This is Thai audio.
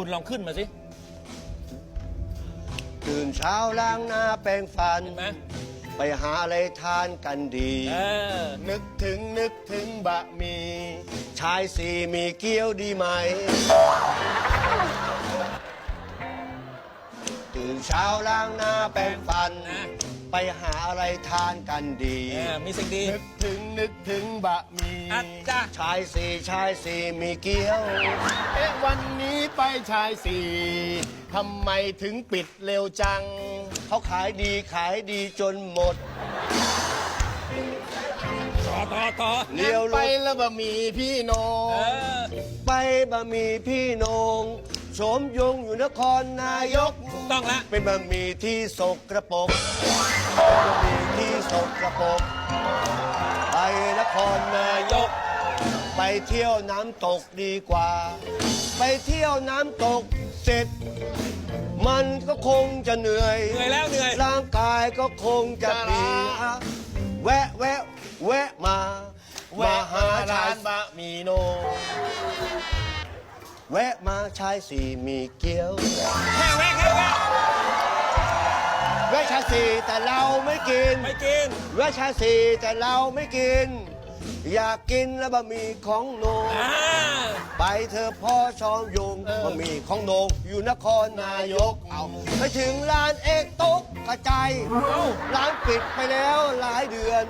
คุณลองขึ้นมาสิ ตื่นเช้าล้างหน้าแปรงฟัน เห็นไหมไปหาอะไรทานกันดี เออ นึกถึงนึกถึงบะหมี่ชายสี่มีเกี๊ยวดีไหม ตื่นเช้าล้างหน้าแปรงฟัน นะไป หาอะไรทานกันดีเออมีสิ่งดี นึกถึงนึกถึงบะหมี่อัจจ้าชายสี่ชายสี่มีเกี๊ยว เอ๊ะวันนี้ไปชายสี่ทำไมถึงปิดเร็วจัง เขาขายดีขายดีจนหมด ต่อต่อต่อเลี้ยวไปรถแล้วบะหมี่พี่โหนเองอไปบะหมี่พี่โหนงโฉมยงอยู่นครนายกถูกต้องละ เป็นบะหมี่ที่สกระปรกเป็นบะหมี่ที่สกระปรกไปนครนายก ไปเที่ยวน้ำตกดีกว่า ไปเที่ยวน้ำตกเสร็จ มันก็คงจะเหนื่อย เหนื่อยแล้วเหนื่อย ร่างกายก็คงจะเพลียแวะแวะ แวะมาแวะหามาชาร้ายนบะหมี่โหนแวะมาชายสี่มีเกี๊ยว แค่แวะแค่แวะแวะชายสี่แต่เราไม่กิน ไม่กินแวะชายสี่แต่เราไม่กิน อยากกินแล้วบะหมี่ของโหนงอ่า ไปเธอะพ่อชอมยงบะหมี่ของโหนงอยู่นครนายกเอาไปถึงร้านเอกโต๊กกระจายร้านปิดไปแล้วหลายเดือน